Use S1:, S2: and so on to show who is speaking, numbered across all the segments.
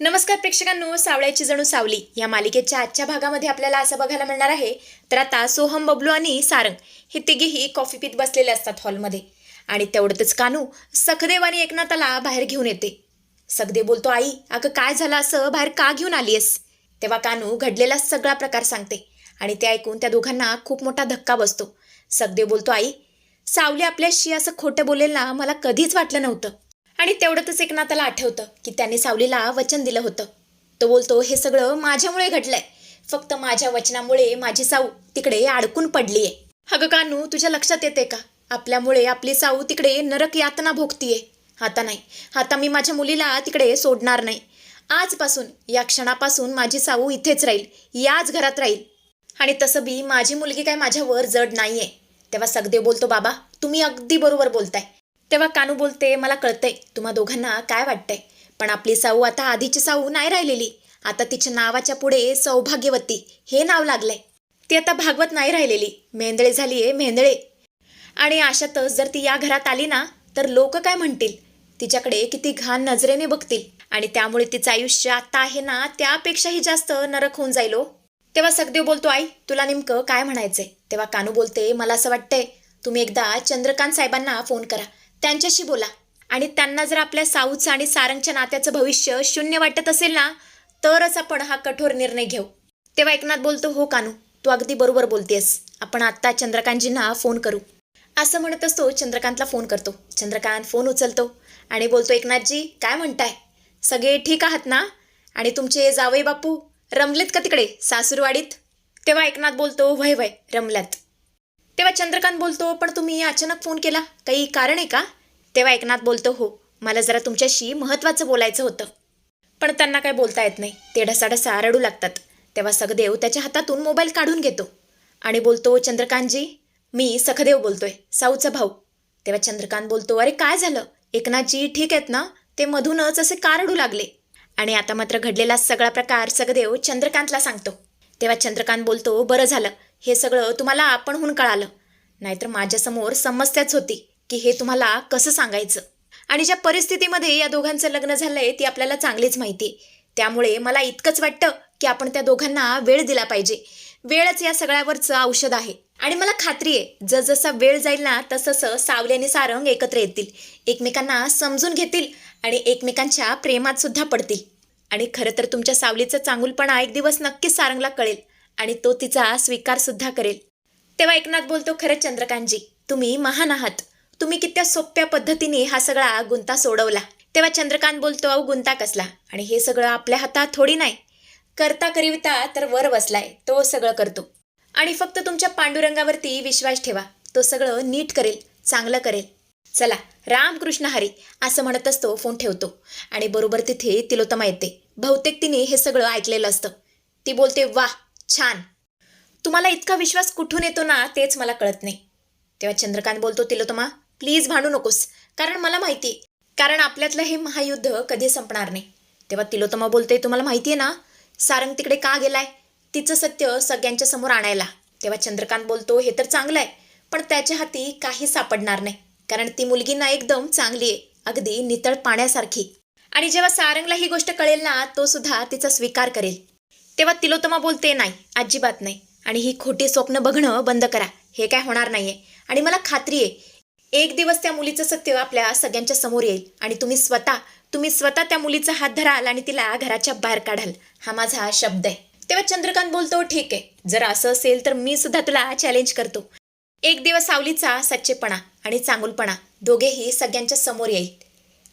S1: नमस्कार प्रेक्षकांनो सावळ्याची जणू सावली. या मालिकेच्या आजच्या भागामध्ये आपल्याला असं बघायला मिळणार आहे तर आता सोहम बबलू आणि सारंग हे तिघेही कॉफी पीत बसलेले असतात हॉलमध्ये आणि तेवढंच कानू सखदेव आणि एकनाथाला बाहेर घेऊन येते. सखदेव बोलतो आई अगं काय झालं असं? बाहेर का घेऊन आलीयस? तेव्हा कानू घडलेला सगळा प्रकार सांगते आणि ते ऐकून त्या दोघांना खूप मोठा धक्का बसतो. सखदेव बोलतो आई सावली आपल्याशी असं खोटं बोलेल ना मला कधीच वाटलं नव्हतं. आणि तेवढंच एकनाथाला आठवतं की त्यांनी सावलीला वचन दिलं होतं. तो बोलतो हे सगळं माझ्यामुळे घडलंय. फक्त माझ्या वचनामुळे माझी साऊ तिकडे अडकून पडलीये. अगं कानू तुझ्या लक्षात येते का? आपल्यामुळे आपली साऊ तिकडे नरक यातना भोगतीये. आता नाही. आता मी माझ्या मुलीला तिकडे सोडणार नाही. आजपासून या क्षणापासून माझी साऊ इथेच राहील. याच घरात राहील. आणि तसं बी माझी मुलगी काय माझ्यावर जड नाहीये. तेव्हा सगदेव बोलतो बाबा तुम्ही अगदी बरोबर बोलताय. तेव्हा कानू बोलते मला कळतंय तुम्हा दोघांना काय वाटतंय पण आपली साऊ आता आधीची साऊ नाही राहिलेली. आता तिच्या नावाच्या पुढे सौभाग्यवती हे नाव लागलंय. ती आता भागवत नाही राहिलेली मेंदळे झालीये मेंदळे. आणि अशातच जर ती या घरात आली ना तर लोक काय म्हणतील? तिच्याकडे किती घाण नजरेने बघतील. आणि त्यामुळे तिचं आयुष्य आता आहे ना त्यापेक्षाही जास्त नरक होऊन जाईल हो. तेव्हा सखदेव बोलतो आई तुला नेमकं काय म्हणायचंय? तेव्हा कानू बोलते मला असं वाटतंय तुम्ही एकदा चंद्रकांत साहेबांना फोन करा. त्यांच्याशी बोला. आणि त्यांना जर आपल्या साऊचं आणि सारंगच्या नात्याचं भविष्य शून्य वाटत असेल ना तरच आपण हा कठोर निर्णय घेऊ. तेव्हा एकनाथ बोलतो हो कानू तू अगदी बरोबर बोलतेस आपण आत्ता चंद्रकांतजींना फोन करू. असं म्हणत असतो चंद्रकांतला फोन करतो. चंद्रकांत फोन उचलतो आणि बोलतो एकनाथजी काय म्हणताय? सगळे ठीक आहात ना? आणि तुमचे जावई बापू रमलेत का तिकडे सासूरवाडीत? तेव्हा एकनाथ बोलतो वय वय रमल्यात. तेव्हा चंद्रकांत बोलतो पण तुम्ही अचानक फोन केला? काही कारण आहे का? तेव्हा एकनाथ बोलतो हो मला जरा तुमच्याशी महत्त्वाचं बोलायचं होतं. पण त्यांना काय बोलता येत नाही. ते ढसाढसा रडू लागतात. तेव्हा सखदेव त्याच्या हातातून मोबाईल काढून घेतो आणि बोलतो चंद्रकांतजी मी सखदेव बोलतोय साऊचा भाऊ. तेव्हा चंद्रकांत बोलतो अरे काय झालं? एकनाथजी ठीक आहेत ना? ते मधूनच असे का रडू लागले? आणि आता मात्र घडलेला सगळा प्रकार सखदेव चंद्रकांतला सांगतो. तेव्हा चंद्रकांत बोलतो बरं झालं. हे सगळं तुम्हाला आपणहून कळालं. नाहीतर माझ्यासमोर समस्याच होती की हे तुम्हाला कसं सांगायचं? आणि ज्या परिस्थितीमध्ये या दोघांचं लग्न झालंय ती आपल्याला चांगलीच माहिती. आहे त्यामुळे मला इतकंच वाटतं की आपण त्या दोघांना वेळ दिला पाहिजे. वेळच या सगळ्यावरचं औषध आहे. आणि मला खात्री आहे जसजसा वेळ जाईल ना तसं सावली आणि सारंग एकत्र येतील. एकमेकांना समजून घेतील आणि एकमेकांच्या प्रेमात सुद्धा पडतील. आणि खरं तर तुमच्या सावलीचं चांगुलपणा एक दिवस नक्कीच सारंगला कळेल आणि तो तिचा स्वीकार सुद्धा करेल. तेव्हा एकनाथ बोलतो खरंच चंद्रकांतजी तुम्ही महान आहात. तुम्ही कित्या सोप्या पद्धतीने हा सगळा गुंता सोडवला. तेव्हा चंद्रकांत बोलतो अहो गुंता कसला? आणि हे सगळं आपल्या हातात थोडी नाही. करता करिविता तर वर बसलाय तो सगळं करतो. आणि फक्त तुमच्या पांडुरंगावरती विश्वास ठेवा. तो सगळं नीट करेल चांगलं करेल. चला रामकृष्ण हरी असं म्हणतच तो फोन ठेवतो. आणि बरोबर तिथे तिलोतमा येते. बहुतेक तिने हे सगळं ऐकलेलं असतं. ती बोलते वा छान. तुम्हाला इतका विश्वास कुठून येतो ना तेच मला कळत नाही. तेव्हा चंद्रकांत बोलतो तिलोतमा प्लीज भांडू नकोस. कारण मला माहिती आहे. कारण आपल्यातलं हे महायुद्ध कधी संपणार नाही. तेव्हा तिलोतमा बोलते तुम्हाला माहिती आहे ना सारंग तिकडे का गेलाय? तिचं सत्य सगळ्यांच्या समोर आणायला. तेव्हा चंद्रकांत बोलतो हे तर चांगलं आहे पण त्याच्या हाती काही सापडणार नाही. कारण ती मुलगी ना एकदम चांगली आहे अगदी नितळ पाण्यासारखी. आणि जेव्हा सारंगला ही गोष्ट कळेल ना तो सुद्धा तिचा स्वीकार करेल. तेव्हा तिलोतमा बोलते नाही अजिबात नाही. आणि ही खोटी स्वप्न बघणं बंद करा. हे काय होणार नाहीये. आणि मला खात्री आहे एक दिवस त्या मुलीचं सत्य आपल्या सगळ्यांच्या समोर येईल. आणि तुम्ही स्वतः तुम्ही स्वतः त्या मुलीचा हात धराल आणि तिला घराच्या बाहेर काढाल. हा माझा हा शब्द आहे. तेव्हा चंद्रकांत बोलतो ठीक आहे. जर असं असेल तर मी सुद्धा तुला चॅलेंज करतो. एक दिवस सावलीचा सच्चेपणा आणि चांगुलपणा दोघेही सगळ्यांच्या समोर येईल.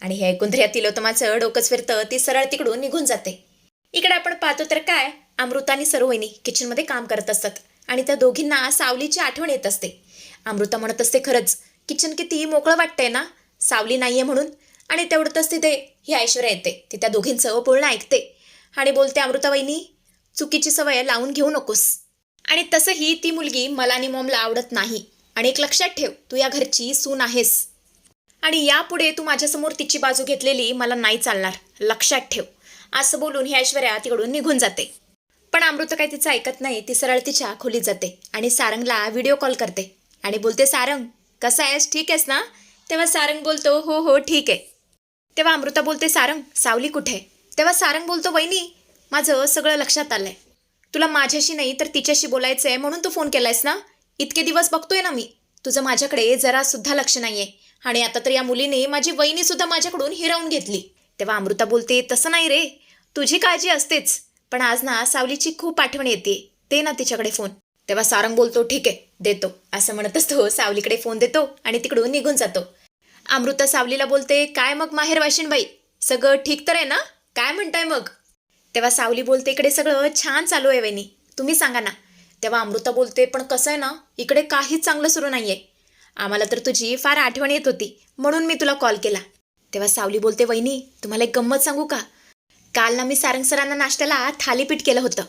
S1: आणि हे ऐकून तर या तिलोतमाचं डोकंच फिरतं ती सरळ तिकडून निघून जाते. इकडे आपण पाहतो तर काय अमृता आणि सरोवहिनी किचनमध्ये काम करत असतात आणि त्या दोघींना सावलीची आठवण येत असते. अमृता म्हणत असते खरंच किचन किती मोकळं वाटतंय ना? सावली नाहीये म्हणून. आणि तेवढंच तिथे ही ऐश्वर्या येते. ती त्या दोघींचं बोलणं ऐकते. आणि बोलते अमृता वहिनी चुकीची सवय लावून घेऊ नकोस. आणि तसंही ती मुलगी मला आणि मॉमला आवडत नाही. आणि एक लक्षात ठेव तू या घरची सून आहेस. आणि यापुढे तू माझ्यासमोर तिची बाजू घेतलेली मला नाही चालणार. लक्षात ठेव. असं बोलून ही ऐश्वर्या तिकडून निघून जाते. पण अमृत काही तिचं ऐकत नाही ती सरळ तिच्या खोलीत जाते आणि सारंगला व्हिडिओ कॉल करते. आणि बोलते सारंग कसा आहेस? ठीक आहेस ना? तेव्हा सारंग बोलतो हो हो ठीक आहे. तेव्हा अमृता बोलते सारंग सावली कुठे? तेव्हा सारंग बोलतो वहिनी माझं सगळं लक्षात आलंय. तुला माझ्याशी नाही तर तिच्याशी बोलायचं आहे म्हणून तू फोन केलायस ना? इतके दिवस बघतोय ना मी. तुझं माझ्याकडे जरा सुद्धा लक्ष नाहीये. आणि आता तर या मुलीने माझी वहिनी सुद्धा माझ्याकडून हिरावून घेतली. तेव्हा अमृता बोलते तसं नाही रे. तुझी काळजी असतेच. पण आज ना सावलीची खूप आठवण येते. दे ना तिच्याकडे फोन तेव्हा सारंग बोलतो ठीक आहे देतो. असं म्हणत असतो. सावलीकडे फोन देतो आणि तिकडून निघून जातो. अमृता सावलीला बोलते काय मग माहेर वाशिनबाई सगळं ठीक तर आहे ना? काय म्हणताय मग? तेव्हा सावली बोलते इकडे सगळं छान चालू आहे वहिनी. तुम्ही सांगा ना. तेव्हा अमृता बोलते पण कसं आहे ना इकडे काहीच चांगलं सुरू नाही आहे आम्हाला तर तुझी फार आठवण येत होती म्हणून मी तुला कॉल केला. तेव्हा सावली बोलते वहिनी तुम्हाला एक गंमत सांगू का? काल ना मी सारंग सरांना नाश्त्याला थालीपीठ केलं होतं.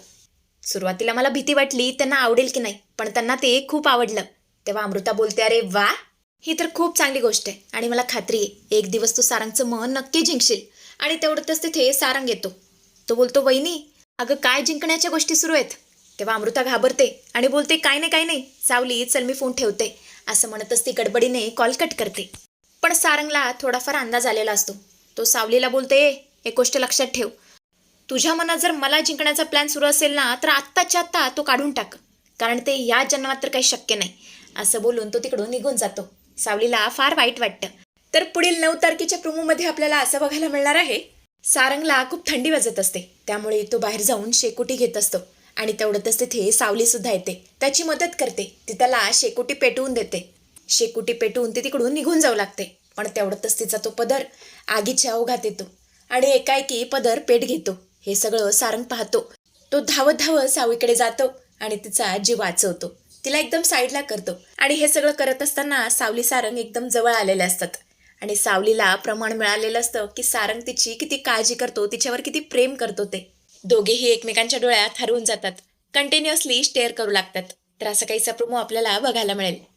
S1: सुरुवातीला मला भीती वाटली त्यांना आवडेल की नाही पण त्यांना ते खूप आवडलं. तेव्हा अमृता बोलते अरे वा ही तर खूप चांगली गोष्ट आहे आणि मला खात्री आहे एक दिवस तू सारंगचं मन नक्की जिंकशील आणि तेवढंच तिथे सारंग येतो. तो बोलतो वहिनी अगं काय जिंकण्याच्या गोष्टी सुरू आहेत? तेव्हा अमृता घाबरते आणि बोलते काय नाही काय नाही सावली चल मी फोन ठेवते. असं म्हणतच ती गडबडीने कॉल कट करते. पण सारंगला थोडाफार अंदाज आलेला असतो. तो सावलीला बोलते एक गोष्ट लक्षात ठेव. तुझ्या मनात जर मला जिंकण्याचा प्लॅन सुरू असेल ना तर आत्ताच्या आत्ता तो काढून टाक. कारण ते या जन्मात तर काही शक्य नाही. असं बोलून तो तिकडून निघून जातो. सावलीला फार वाईट वाटतं. तर पुढील नऊ तारखेच्या प्रोमोमध्ये आपल्याला असं बघायला मिळणार आहे? सारंगला खूप थंडी वाजत असते. त्यामुळे तो बाहेर जाऊन शेकोटी घेत असतो. आणि तेवढ्यातच तिथे सावली सुद्धा येते. त्याची मदत करते. ती त्याला शेकोटी पेटवून देते. शेकोटी पेटवून ती तिकडून निघून जाऊ लागते. पण तेवढ्यातच तिचा तो पदर आगीच्या ओघात येतो. आणि एकाएकी पदर पेट घेतो. हे सगळं सारंग पाहतो. तो धावत धावत सावलीकडे जातो आणि तिचा जीव वाचवतो. तिला एकदम साईडला करतो. आणि हे सगळं करत असताना सावली सारंग एकदम जवळ आलेले असतात. आणि सावलीला प्रमाण मिळालेलं असतं की सारंग तिची किती काळजी करतो तिच्यावर किती प्रेम करतो ते. दोघेही एकमेकांच्या डोळ्यात हरवून जातात. कंटिन्युअसली स्टेअर करू लागतात. तर असं काहीसा प्रोमो आपल्याला बघायला मिळेल.